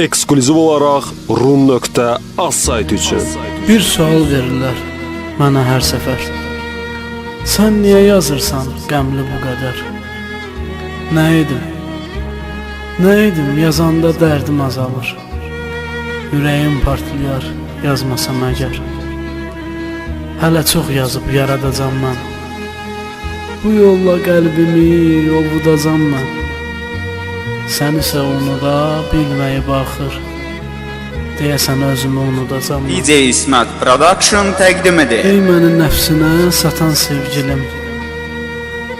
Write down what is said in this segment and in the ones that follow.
ekskluziv olaraq rum.az saytı üçün. Bir sual verirlər mənə hər səfər. Sən niyə yazırsan qəmli bu edim? Nə edim yazanda dərdim azalır. Ürəyim partlayar yazmasam əgər. Hələ çox yazıb yaradacam mən. Bu yolla qəlbimi ovudacam mən. Sən isə unuda bilməyi baxır. Deyəsən özümü unudacam. DJ İsmet Production təqdim edir. Ey məni nəfsinə satan sevgilim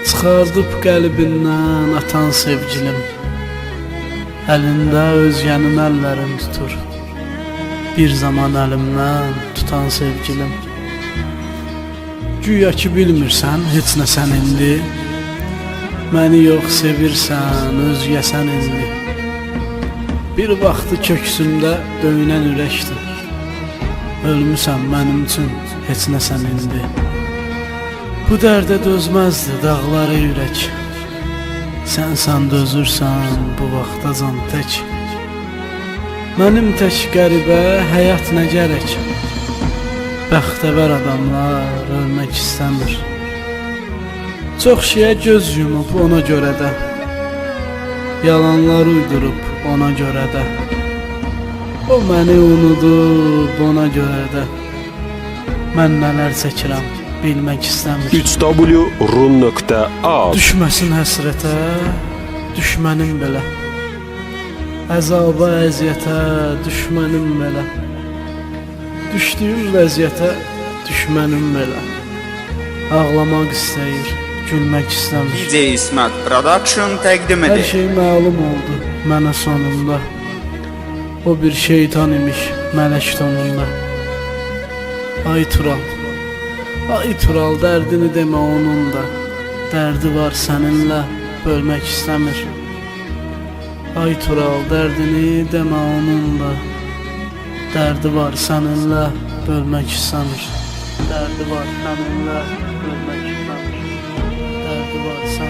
Çıxardıb qəlbindən atan sevgilim Əlində özgənin əllərin tutur Bir zaman əlimdən tutan sevgilim Güya ki bilmirsən heç nə sən indi Məni yox sevirsən özgəsən indi. Bir vaxtı köksümdə döyünən ürəkdin Ölmüsən mənim üçün heç nə sən indi. Bu dərdə dözməzdi dağları ürək. Sənsən dözürsən bu vaxtacan tək. Mənim tək qəribə həyat nə gərək? Bəxtəvər adamlar ölmək istəmir Çox şeyə göz yumub ona görə də. Yalanlar uydurub ona görə də. O məni unudub ona görə də. Mən nələr çəkirəm bilmək istəmir 3w.rum.az Düşməsin həsrətə düşmənim belə. Əzaba, əziyyətə düşmənim belə. Düşdüyüm vəziyyətə düşmənim belə. Ağlamaq istəyir, gülmək istəmir DJ İsmet Production təqdim Hər edir. şey məlum oldu mənə sonunda. O bir şeytan imiş mələk tonunda. Ay Tural Ay Tural dərdini demə onun da. Dərdi var səninlə bölmək istəmir. Ay Tural dərdini demə onun da. Dərdi var səninlə bölmək istəmir. Dərdi var səninlə bölmək istəmir Dərdi var səninlə